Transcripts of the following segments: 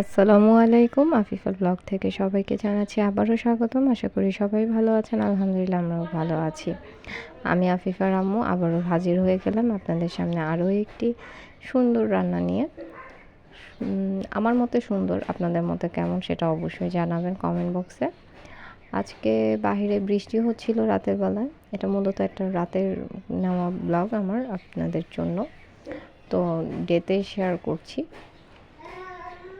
আসসালামু আলাইকুম আফিফাল ব্লগ থেকে সবাইকে জানাচ্ছি আবারও স্বাগতম। আশা করি সবাই ভালো আছেন, আলহামদুলিল্লাহ আমরাও ভালো আছি। আমি আফিফার আম্মু, আবারও হাজির হয়ে গেলাম আপনাদের সামনে আরও একটি সুন্দর রান্না নিয়ে। আমার মতে সুন্দর, আপনাদের মতে কেমন সেটা অবশ্যই জানাবেন কমেন্ট বক্সে আজকে বাহিরে বৃষ্টি হচ্ছিল রাতের বেলায়, এটা মূলত একটা রাতের নেওয়া ব্লগ আমার আপনাদের জন্য। তো ডেতে শেয়ার করছি।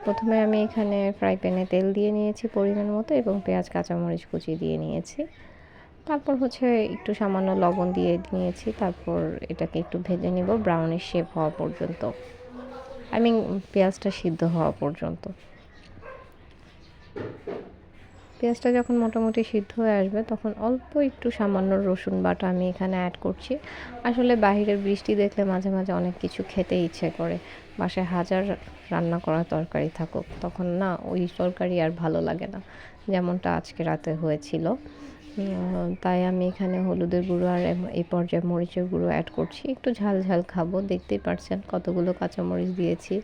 প্রথমে আমি এখানে ফ্রাই প্যানে তেল দিয়ে নিয়েছি পরিমাণ মতো এবং পেঁয়াজ, কাঁচামরিচ কুচি দিয়ে নিয়েছি। তারপর হচ্ছে একটু সামান্য লবণ দিয়ে নিয়েছি, তারপর এটাকে একটু ভেজে নিব ব্রাউনিশ শেপ হওয়া পর্যন্ত। আই মিন পেঁয়াজটা সিদ্ধ হওয়া পর্যন্ত। পেঁয়াজটা যখন মোটামুটি সিদ্ধ হয়ে আসবে, তখন অল্প একটু সামান্য রসুন বাটা আমি এখানে অ্যাড করছি। আসলে বাহিরের বৃষ্টি দেখলে মাঝে মাঝে অনেক কিছু খেতে ইচ্ছে করে। বাসে হাজার রান্না করা তরকারি থাকুক, তখন না ওই তরকারি আর ভালো লাগে না। যেমনটা আজকে রাতে হয়েছিল। তাই আমি এখানে হলুদের গুঁড়ো আর এই পর্যায়ে মরিচের গুঁড়ো অ্যাড করছি। একটু ঝাল ঝাল খাব, দেখতেই পারছেন কতগুলো কাঁচামরিচ দিয়েছি,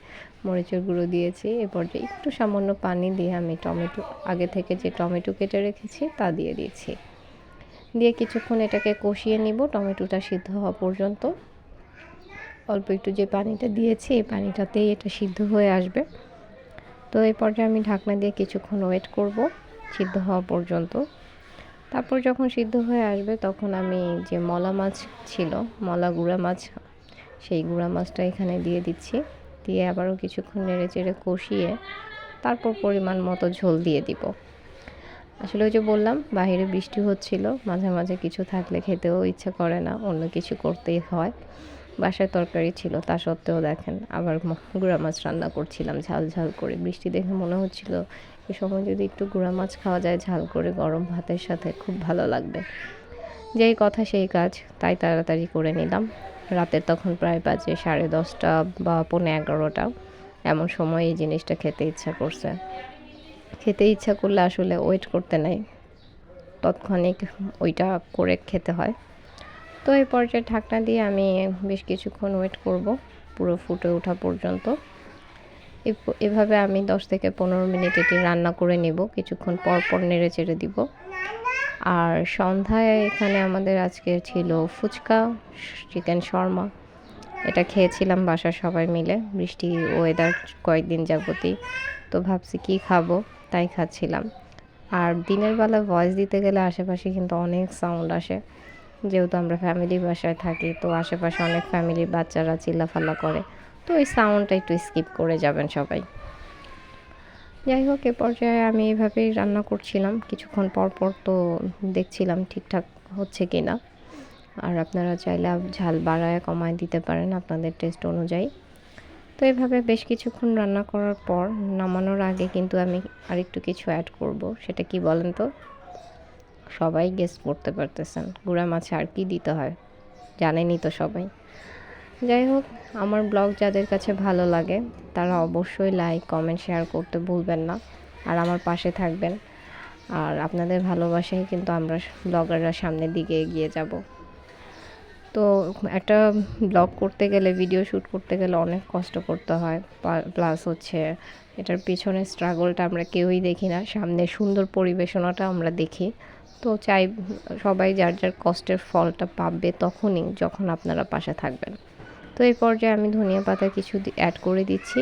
মরিচের গুঁড়ো দিয়েছি। এ পর্যায়ে একটু সামান্য পানি দিয়ে আমি টমেটো, আগে থেকে যে টমেটো কেটে রেখেছি তা দিয়ে দিয়েছি। দিয়ে কিছুক্ষণ এটাকে কষিয়ে নিব, টমেটোটা সিদ্ধ হওয়া পর্যন্ত। অল্প একটু যে পানিটা দিয়েছি, এই পানিটাতেই এটা সিদ্ধ হয়ে আসবে। তো এই পর্যায়ে আমি ঢাকনা দিয়ে কিছুক্ষণ ওয়েট করব, সিদ্ধ হওয়া পর্যন্ত। তারপর যখন সিদ্ধ হয়ে আসবে তখন আমি যে মলা মাছ ছিল, মলা গুঁড়া মাছ, সেই গুঁড়া মাছটা এখানে দিয়ে দিচ্ছি। দিয়ে আবারও কিছুক্ষণ নেড়ে চেড়ে কষিয়ে তারপর পরিমাণ মতো ঝোল দিয়ে দিব। আসলে ওই যে বললাম, বাহিরে বৃষ্টি হচ্ছিল, মাঝে মাঝে কিছু থাকলে খেতেও ইচ্ছা করে না, অন্য কিছু করতেই হয়। বাসায় তরকারি ছিল, তা সত্ত্বেও দেখেন আবার গুঁড়া মাছ রান্না করছিলাম, ঝাল ঝাল করে। বৃষ্টি দেখে মনে হচ্ছিল এ সময় যদি একটু গুঁড়া মাছ খাওয়া যায়, ঝাল করে গরম ভাতের সাথে খুব ভালো লাগবে। যেই কথা সেই কাজ, তাই তাড়াতাড়ি করে নিলাম। রাতের তখন প্রায় বাজে সাড়ে দশটা বা পৌনে এগারোটা। এমন সময় এই জিনিসটা খেতে ইচ্ছা করছে। খেতে ইচ্ছা করলে আসলে ওয়েট করতে নাই। তৎক্ষণিক ওইটা করে খেতে হয়। তো এই পর্যায়ে ঢাকনা দিয়ে আমি বেশ কিছুক্ষণ ওয়েট করব, পুরো ফুটে ওঠা পর্যন্ত। এভাবে আমি দশ থেকে পনেরো মিনিট এটি রান্না করে নেব, কিছুক্ষণ পর পর নেড়ে চেড়ে দিব। আর সন্ধ্যায় এখানে আমাদের আজকে ছিল ফুচকা, চিকেন শর্মা। এটা খেয়েছিলাম বাসার সবাই মিলে, বৃষ্টি ওয়েদার কয়েকদিন যাবতই। তো ভাবছি কি খাব, তাই খাচ্ছিলাম। আর দিনের বেলা ভয়েস দিতে গেলে আশেপাশে কিন্তু অনেক সাউন্ড আসে। যেহেতু আমরা ফ্যামিলি বাসায় থাকি, তো আশেপাশে অনেক ফ্যামিলির বাচ্চারা চিল্লাফাল্লা করে, তো ওই সাউন্ডটা একটু স্কিপ করে যাবেন সবাই। যাই হোক, এ পর্যায়ে আমি এভাবেই রান্না করছিলাম। কিছুক্ষণ পর পর তো দেখছিলাম ঠিকঠাক হচ্ছে কি না আর আপনারা চাইলে ঝাল বাড়ায় কমায় দিতে পারেন আপনাদের টেস্ট অনুযায়ী। তো এভাবে বেশ কিছুক্ষণ রান্না করার পর নামানোর আগে কিন্তু আমি আরেকটু কিছু অ্যাড করব। সেটা কি বলেন তো? সবাই গেস করতে পারতেছেন। গুঁড়া মাছে আর কি দিতে হয়? জানেনই তো সবাই। যাই হোক, আমার ব্লগ যাদের কাছে ভালো লাগে, তারা অবশ্যই লাইক কমেন্ট শেয়ার করতে ভুলবেন না। আর আমার পাশে থাকবেন। আর আপনাদের ভালোবাসাই কিন্তু আমরা ব্লগাররা সামনের দিকে এগিয়ে যাব। তো একটা ব্লগ করতে গেলে ভিডিও শ্যুট করতে গেলে অনেক কষ্ট করতে হয়। প্লাস হচ্ছে এটার পিছনে স্ট্রাগলটা আমরা কেউই দেখি না। সামনে সুন্দর পরিবেশনাটা আমরা দেখি। তো চাই সবাই যার যার কষ্টের ফলটা পাবে তখনই যখন আপনারা পাশে থাকবেন। তো এই পর্যায়ে আমি ধনিয়া পাতা কিছু অ্যাড করে দিচ্ছি।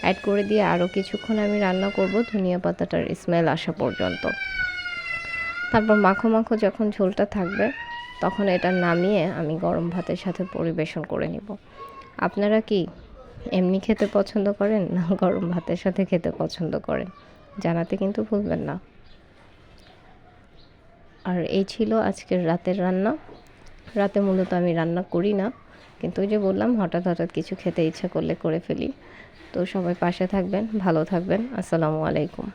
অ্যাড করে দিয়ে আরও কিছুক্ষণ আমি রান্না করব, ধনিয়া পাতাটার স্মেল আসা পর্যন্ত। তারপর মাখো মাখো যখন ঝোলটা থাকবে, তখন এটা নামিয়ে আমি গরম ভাতের সাথে পরিবেশন করে নিব। আপনারা কি এমনি খেতে পছন্দ করেন না গরম ভাতের সাথে খেতে পছন্দ করেন? জানাতে কিন্তু ভুলবেন না। আর এই ছিল আজকের রাতের রান্না। রাতে মূলত আমি রান্না করি না, কিন্তু ওই যে বললাম, হঠাৎ হঠাৎ কিছু খেতে ইচ্ছা করলে করে ফেলি। তো সবাই পাশে থাকবেন, ভালো থাকবেন। আসসালামু আলাইকুম।